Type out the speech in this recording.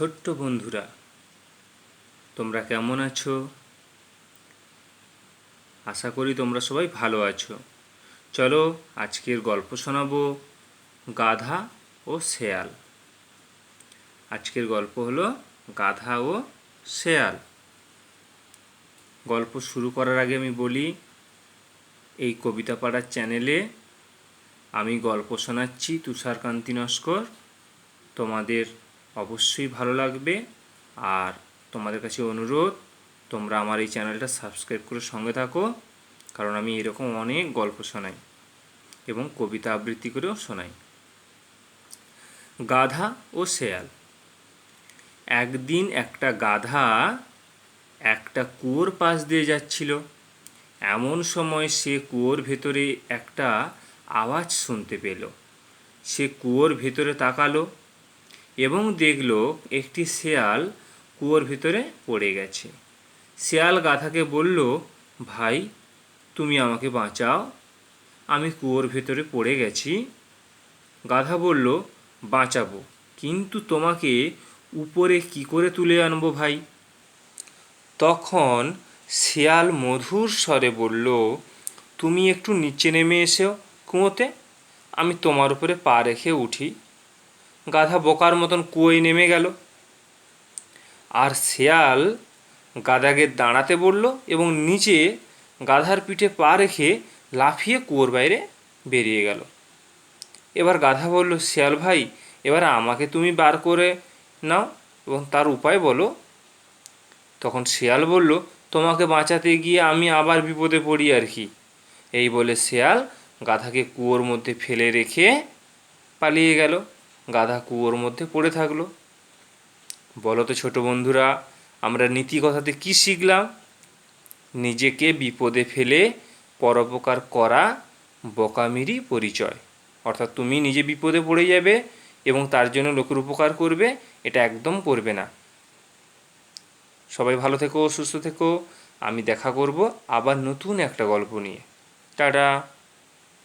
ছোট্ট বন্ধুরা, তোমরা কেমন আছো? আশা করি তোমরা সবাই ভালো আছো। চলো আজকের গল্প শোনাবো গাধা ও শেয়াল। আজকের গল্প হলো গাধা ও শেয়াল। গল্প শুরু করার আগে আমি বলি, এই কবিতা পাড়ার চ্যানেলে আমি গল্প শোনাচ্ছি তুষারকান্তি নস্কর। তোমাদের অবশ্যই ভালো লাগবে। আর তোমাদের কাছে অনুরোধ, তোমরা আমার এই চ্যানেলটা সাবস্ক্রাইব করে সঙ্গে থাকো, কারণ আমি এরকম অনেক গল্প শোনাই এবং কবিতা আবৃত্তি করেও শোনাই। গাধা ও শেয়াল। একদিন একটা গাধা একটা কুয়োর পাশ দিয়ে যাচ্ছিল। এমন সময় সে কুয়োর ভেতরে একটা আওয়াজ শুনতে পেল। সে কুয়োর ভেতরে তাকালো। এবং দেখল একটি শেয়াল কুয়োর ভিতরে পড়ে গেছে। শেয়াল গাধাকে বলল, ভাই, তুমি আমাকে বাঁচাও। আমি কুয়োর ভেতরে পড়ে গেছি। গাধা বলল, বাঁচাবো, কিন্তু তোমাকে উপরে কি করে তুলে আনব ভাই? তখন শেয়াল মধুর স্বরে বলল, তুমি একটু নিচে নেমে এসেও কুয়োতে। আমি তোমার উপরে পা রেখে উঠি। গাধা বোকার মতন কুয়োয় নেমে গেল। আর শেয়াল গাধাকে দাঁড়াতে বলল এবং নিচে গাধার পিঠে পা রেখে লাফিয়ে কুয়োর বাইরে বেরিয়ে গেল। এবার গাধা বলল, শেয়াল ভাই, এবার আমাকে তুমি বার করে নাও এবং তার উপায় বলো। তখন শেয়াল বলল, তোমাকে বাঁচাতে গিয়ে আমি আবার বিপদে পড়ি আর কি। এই বলে শেয়াল গাধাকে কুয়োর মধ্যে ফেলে রেখে পালিয়ে গেল। গাধা কুয়োর মধ্যে পড়ে থাকল। বলো তো ছোটো বন্ধুরা, আমরা নীতি কথাতে কি শিখলাম? নিজেকে বিপদে ফেলে পরোপকার করা বোকামিরই পরিচয়। অর্থাৎ তুমি নিজে বিপদে পড়ে যাবে এবং তার জন্য লোকের উপকার করবে, এটা একদম করবে না। সবাই ভালো থেকো, সুস্থ থেকো। আমি দেখা করব আবার নতুন একটা গল্প নিয়ে। টাটা।